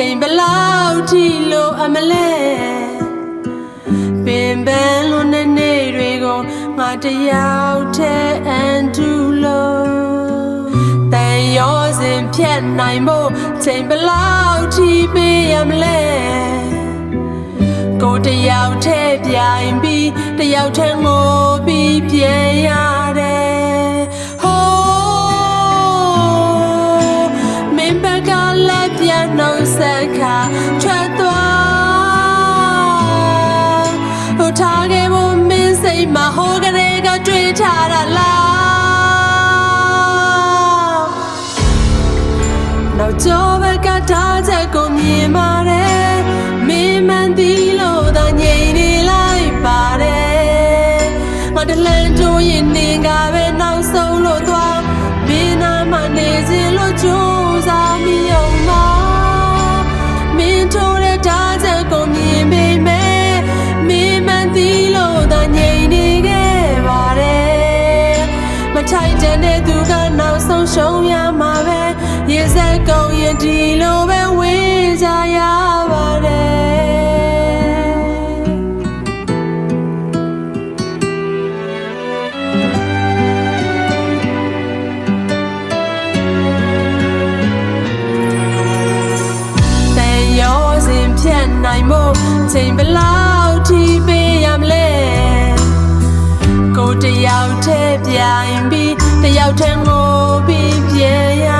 ချိန်ဘလောက်ထိလိုအမလဲပင်ပန်းလွန်တဲ့နေ့တွေကိုငါတယောက်တည်းအန်တူလို့တန်ရောစင်ဖြတ်နိုင်ဖို့ချိန်ဘလောက်ထိပေးရမလဲကိုတယောက်တည်းပြိုင်ပြီးတယောက်တည်းငိုပြီးပြန်ရတယ် ရှုံးရမှာပဲရေစက်ကုန်ရင်ဒီလိုပဲဝေးကြရပါတယ်တန်ရောစဉ်ဖြတ်နိုင်ဖို့ချိန်ဘလား တယောက်တည်းပြိုင်ပြီးတယောက်တည်းငိုပြီးပြရ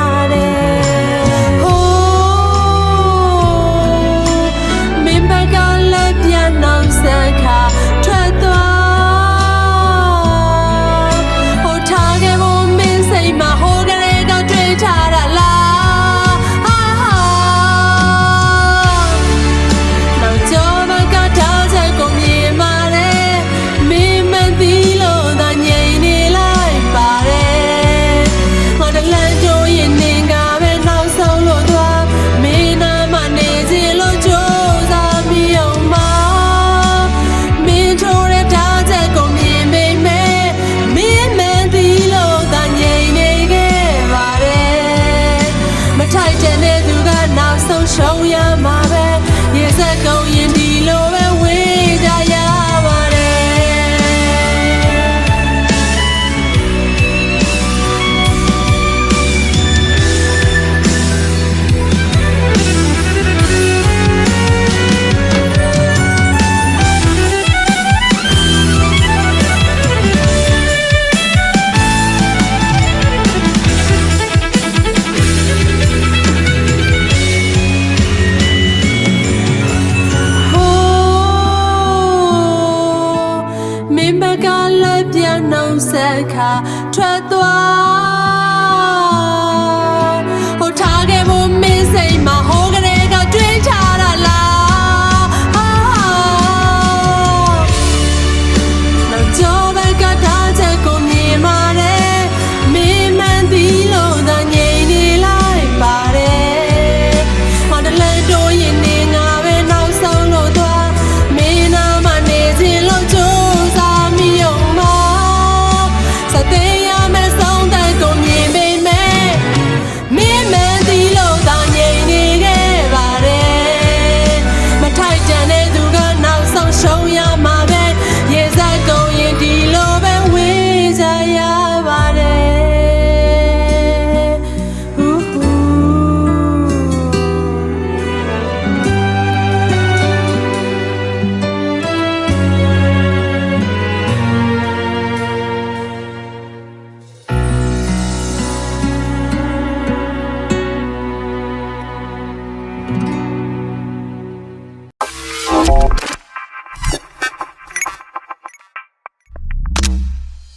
နှုံးဆက်ခါထွက်သွား